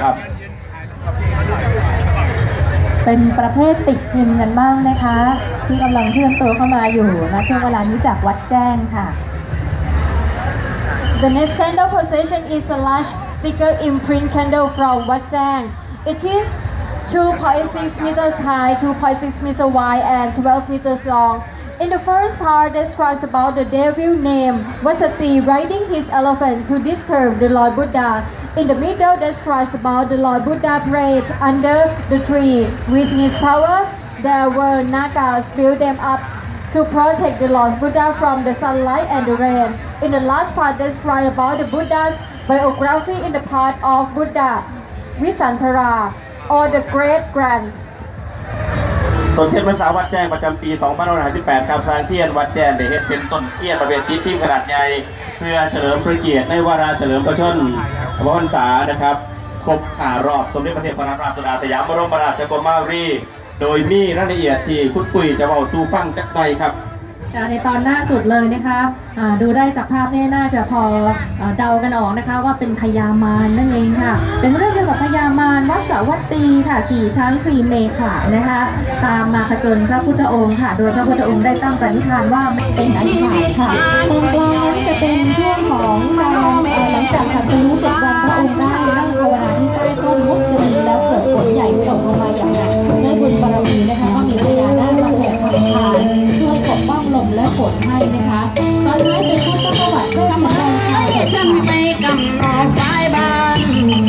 ครับ เป็นประเภทติดพิมพ์กันบ้างนะคะ ที่กำลังเคลื่อนตัวเข้ามาอยู่นะช่วงเวลานี้จากวัดแจ้งค่ะ The next candle procession is a large sticker imprint candle from Wat Jang. It is 2.6 meters high, 2.6 meters wide, and 12 meters long. In the first part, describes about the devil named Vasati riding his elephant to disturb the Lord Buddha. In the middle, describes about the Lord Buddha prayed under the tree. With his power, there were nagas built them up to protect the Lord Buddha from the sunlight and the rain. In the last part, describe about the Buddha's biography in the part of Buddha, Visantara, or the Great Grand. ต้นเทียนพรรษาวัดแจ้งประจำปี2558ครับสร้างเทียนวัดแจ้งได้เฮ็ดเป็นต้นเทียนประเภทที่ที่ขนาดใหญ่เพื่อเฉลิมพระเกียรติในวาระเฉลิมพระชนมพรรษานะครับ ครบห้ารอบสมเด็จพระเทพรัตนราชสุดาสยามบรมราชกุมารี โดยมีรายละเอียดที่คุณปุ๋ยจะเบาสู่ฟังจักใดครับ ในตอนหน้าสุดเลยนะคะดูได้จากภาพนี่น่าจะพออ่าเดากันออกนะคะ ว่าเป็นพญามารนั่นเองค่ะ เป็นเรื่องเกี่ยวกับพญามารวัสวัตตีค่ะขี่ช้างครีเมขะนะคะ ตามมาขจนพระพุทธองค์ค่ะ โดยพระพุทธองค์ได้ตั้งปณิธานว่าไม่เป็นอธิษฐาดค่ะตรงกลางนั้นจะเป็น ผลให้นะคะ ตอนท้ายเป็นพุทธประวัติเพื่อสำรองชาวฉันไปกำนองสายบ้านทาง